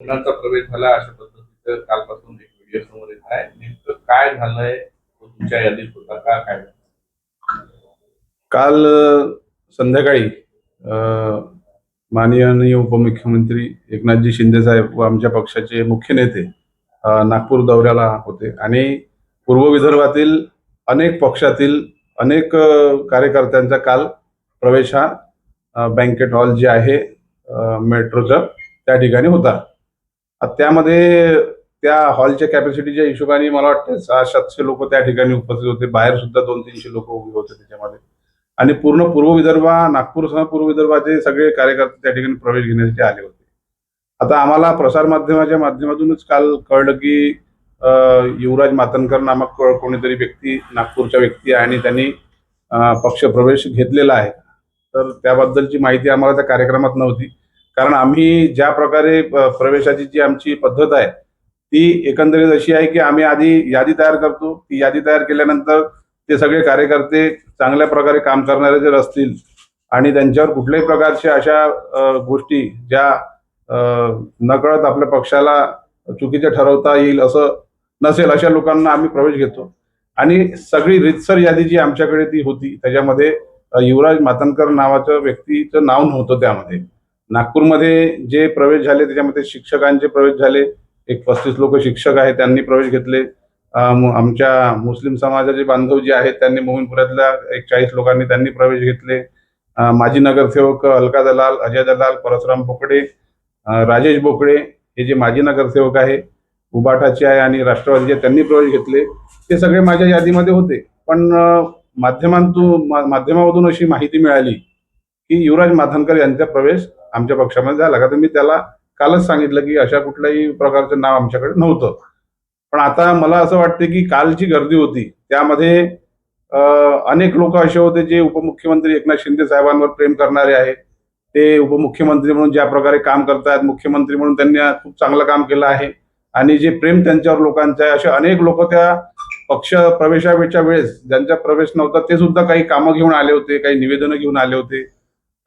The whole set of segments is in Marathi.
मुलांचा प्रवेश झाला अशा पद्धतीचं कालपासून एक व्हिडिओ समोर येत आहे. नेमकं काय झालंय? तुमच्या यादीत होता का? काय काल संध्याकाळी माननीय उपमुख्यमंत्री एकनाथजी शिंदे साहेब व आमच्या पक्षाचे मुख्य नेते नागपूर दौऱ्याला होते. आणि पूर्व विदर्भातील अनेक पक्षातील अनेक कार्यकर्त्यांचा काल प्रवेश हा बँकेट हॉल जे आहे मेट्रोचा मेट्रोचं त्या ठिकाणी होता. त्यामध्ये त्या हॉलच्या कॅपॅसिटीच्या हिशोबाने मला वाटतं सहा सातशे लोक त्या ठिकाणी उपस्थित होते. बाहेर सुद्धा दोन तीनशे लोक उभे होते त्याच्यामध्ये. आणि पूर्ण पूर्व विदर्भ नागपूरसह पूर्व विदर्भाचे सगळे कार्यकर्ते त्या ठिकाणी प्रवेश घेण्यासाठी आले होते. आता आम्हाला प्रसार माध्यमाच्या माध्यमातूनच काल कळलं की युवराज मातनकर नामक कोणीतरी व्यक्ती नागपूरच्या व्यक्ती आहे आणि त्यांनी पक्ष प्रवेश घेतलेला आहे. तर त्याबद्दलची माहिती आम्हाला त्या कार्यक्रमात नव्हती. कारण आम्ही ज्या प्रकारे प्रवेशाची जी आमची पद्धत आहे ती एकंदरीत अशी आहे की आम्ही आधी यादी तयार करतो. ती यादी तयार केल्यानंतर ते सगळे कार्यकर्ते चांगल्या प्रकारे काम करणारे जर असतील आणि त्यांच्यावर कुठल्याही प्रकारच्या अशा गोष्टी ज्या नकळत आपल्या पक्षाला चुकीचे ठरवता येईल असं नसेल अशा लोकांना आम्ही प्रवेश घेतो. आणि सगळी रितसर यादी जी आमच्याकडे ती होती त्याच्यामध्ये युवराज मातनकर नावाचं व्यक्तीचं नाव नव्हतं त्यामध्ये. नागपूरमध्ये जे प्रवेश झाले त्याच्यामध्ये शिक्षकांचे प्रवेश झाले. एक पस्तीस लोक शिक्षक आहेत त्यांनी प्रवेश घेतले. मु- आमच्या मुस्लिम समाजाचे बांधव जे आहेत त्यांनी मोमीनपुरातल्या एक चाळीस लोकांनी त्यांनी प्रवेश घेतले. माजी नगरसेवक अलका दलाल अजय दलाल परशुराम बोकडे राजेश बोकडे हे जे माजी नगरसेवक आहे उबाटाचे आहे आणि राष्ट्रवादीचे त्यांनी प्रवेश घेतले. ते सगळे माझ्या यादीमध्ये होते. पण माध्यमांतून मा- माध्यमामधून अशी माहिती मिळाली की युवराज माथनकर यांचा प्रवेश आमच्या पक्षामध्ये झाला का? तर मी त्याला कालच सांगितलं की अशा कुठल्याही प्रकारचं नाव आमच्याकडे नव्हतं. पण आता मला असं वाटतं की कालची गर्दी होती त्यामध्ये अनेक लोक असे होते जे उपमुख्यमंत्री एकनाथ शिंदे साहेबांवर प्रेम करणारे आहेत. ते उपमुख्यमंत्री म्हणून ज्या प्रकारे काम करतात मुख्यमंत्री म्हणून त्यांनी खूप चांगलं काम केलं आहे. आणि जे प्रेम त्यांच्यावर लोकांचं आहे असे अनेक लोक त्या पक्ष प्रवेशावेच्या वेळेस ज्यांचा प्रवेश नव्हता ते सुद्धा काही कामं घेऊन आले होते काही निवेदनं घेऊन आले होते.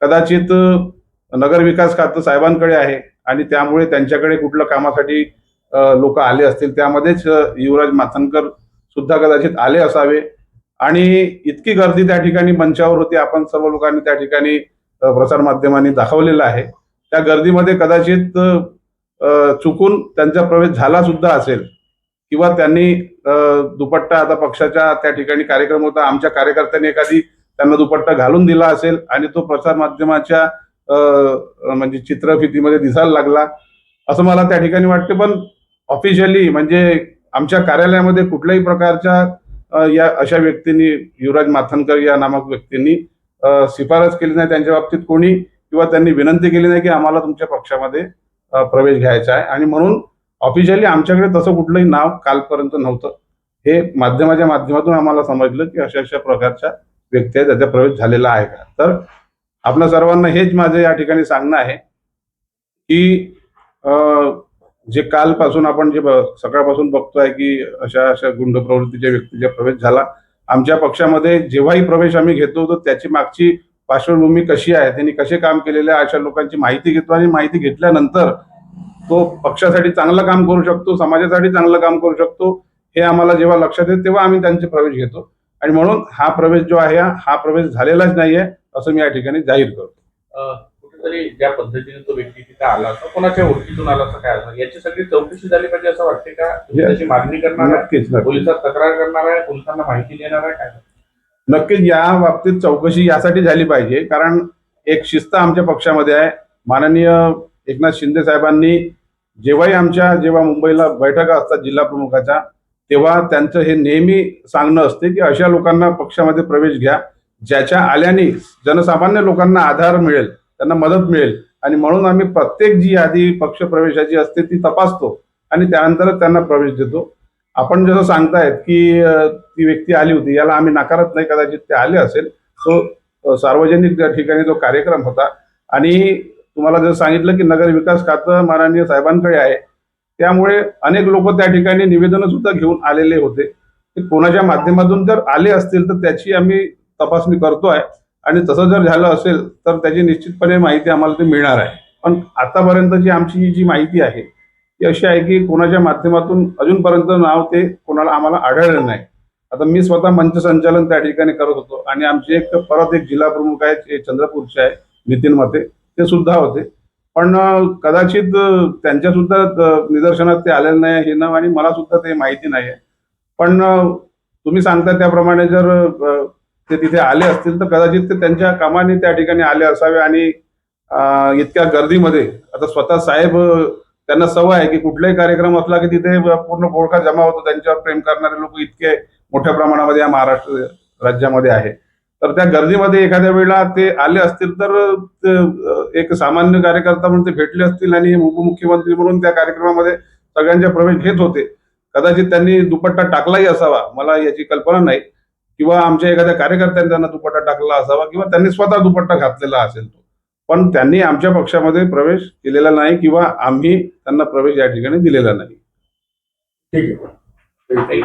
कदाचित नगरविकास नगर विकास खातं साहेबांकडे आहे आणि त्यामुळे त्यांच्याकडे कुठलं कामासाठी लोक आले असतील त्यामध्येच युवराज माथनकर सुद्धा कदाचित आले असावे. आणि इतकी गर्दी त्या ठिकाणी मंचावर होती आपण सर्व लोकांनी त्या ठिकाणी प्रसारमाध्यमांनी दाखवलेलं आहे. त्या गर्दीमध्ये कदाचित चुकून त्यांचा प्रवेश झाला सुद्धा असेल किंवा त्यांनी दुपट्टा आता पक्षाच्या त्या ठिकाणी कार्यक्रम होता आमच्या कार्यकर्त्यांनी एखादी त्यांना दुपट्टा घालून दिला असेल आणि तो प्रसार माध्यमाच्या म्हणजे चित्रफितीमध्ये दिसायला लागला. असं मला त्या ठिकाणी वाटते पण ऑफिशियली म्हणजे आमच्या कार्यालयामध्ये कुठल्याही प्रकारच्या या अशा व्यक्तींनी युवराज माथनकर या नामक व्यक्तींनी शिफारस केली नाही. त्यांच्या बाबतीत कोणी किंवा त्यांनी विनंती केली नाही की आम्हाला तुमच्या पक्षामध्ये प्रवेश घ्यायचा आहे. आणि म्हणून ऑफिशियली आमच्याकडे तसं कुठलंही नाव कालपर्यंत नव्हतं. हे माध्यमाच्या माध्यमातून आम्हाला समजलं की अशा अशा प्रकारच्या व्यक्ती आहे त्याचा प्रवेश झालेला आहे का? तर आपल्या सर्वांना हेच माझं या ठिकाणी सांगणं आहे की जे कालपासून आपण जे सकाळपासून बघतोय की अशा अशा गुंड प्रवृत्तीच्या व्यक्तीचा प्रवेश झाला. आमच्या पक्षामध्ये जेव्हाही प्रवेश आम्ही घेतो तर त्याची मागची पार्श्वभूमी कशी आहे त्यांनी कसे काम केलेले आहे अशा लोकांची माहिती घेतो आणि माहिती घेतल्यानंतर तो पक्षासाठी चांगलं काम करू शकतो समाजासाठी चांगलं काम करू शकतो हे आम्हाला जेव्हा लक्षात येते तेव्हा आम्ही त्यांचे प्रवेश घेतो. आणि म्हणून हा प्रवेश जो आहे हा प्रवेश झालेलाच नाहीये असं मी या ठिकाणी जाहीर करतो. कुठेतरी ज्या पद्धतीने तो व्यक्ती तिथे आला तो कोणाच्या ओळखीतून आला असं काय असं याची सगळी चौकशी झाली पाहिजे असं वाटते का. त्याची मागणी करणार आहे? नक्कीच. पोलिसात तक्रार करणार आहे? पोलिसांना माहिती देणार आहे? काय? नक्कीच या बाबतीत चौकशी यासाठी झाली पाहिजे कारण एक शिस्त आमच्या पक्षामध्ये आहे. माननीय एकनाथ शिंदे साहेबांनी जेव्हाही आमच्या जेव्हा मुंबईला बैठका असतात जिल्हा प्रमुखाच्या तेव्हा त्यांचं हे नेहमी सांगणं असते की अशा लोकांना पक्षामध्ये प्रवेश घ्या. ज्याच्या आल्याने जनसामान्य लोकांना आधार मिळेल त्यांना मदत मिळेल आणि म्हणून आम्ही प्रत्येक जी यादी पक्ष प्रवेशाची असते ती तपासतो आणि त्यानंतरच त्यांना प्रवेश देतो. आपण जसं सांगतायत की ती व्यक्ती आली होती याला आम्ही नाकारत नाही कदाचित ते आले असेल. तो सार्वजनिक त्या ठिकाणी तो कार्यक्रम होता. आणि तुम्हाला जर सांगितलं की नगर विकास खातं माननीय साहेबांकडे आहे. त्यामुळे अनेक लोक त्या ठिकाणी निवेदनं सुद्धा घेऊन आलेले होते. ते कोणाच्या माध्यमातून जर आले असतील तर त्याची आम्ही तपासणी करतोय. आणि तसं जर झालं असेल तर त्याची निश्चितपणे माहिती आम्हाला ते मिळणार आहे. पण आतापर्यंतची आमची जी माहिती आहे ती अशी आहे की कोणाच्या माध्यमातून अजूनपर्यंत नाव ते कोणाला आम्हाला आढळलं नाही. आता मी स्वतः मंच संचालन त्या ठिकाणी करत होतो. आणि आमचे एक परत एक जिल्हा प्रमुख आहे जे चंद्रपूरचे आहे नितीन मते. ते सुद्धा होते. पण कदाचित त्यांच्या सुद्धा निदर्शनात ते आलेलं नाही हे नाव आणि मला सुद्धा ते माहिती नाही आहे पण तुम्ही सांगता त्याप्रमाणे जर ते तिथे आले असतील तर कदाचित ते त्यांच्या कामाने त्या ठिकाणी आले असावे आणि इतक्या गर्दीमध्ये आता स्वतः साहेब त्यांना सवय आहे की कुठलाही कार्यक्रम असला की तिथे पूर्ण पोळखा जमा होतो. त्यांच्यावर प्रेम करणारे लोक इतके मोठ्या प्रमाणामध्ये या महाराष्ट्र राज्यामध्ये आहे. तर त्या गर्दीमध्ये एखाद्या वेळेला ते आले असतील तर एक सामान्य कार्यकर्ता म्हणून ते भेटले असतील आणि उपमुख्यमंत्री म्हणून त्या कार्यक्रमामध्ये सगळ्यांच्या प्रवेश घेत होते. कदाचित त्यांनी दुपट्टा टाकलाही असावा मला याची कल्पना नाही. किंवा आमच्या एखाद्या कार्यकर्त्यांनी त्यांना दुपट्टा टाकला असावा किंवा त्यांनी स्वतः दुपट्टा घातलेला असेल तो. पण त्यांनी आमच्या पक्षामध्ये प्रवेश केलेला नाही किंवा आम्ही त्यांना प्रवेश या ठिकाणी दिलेला नाही. ठीक आहे.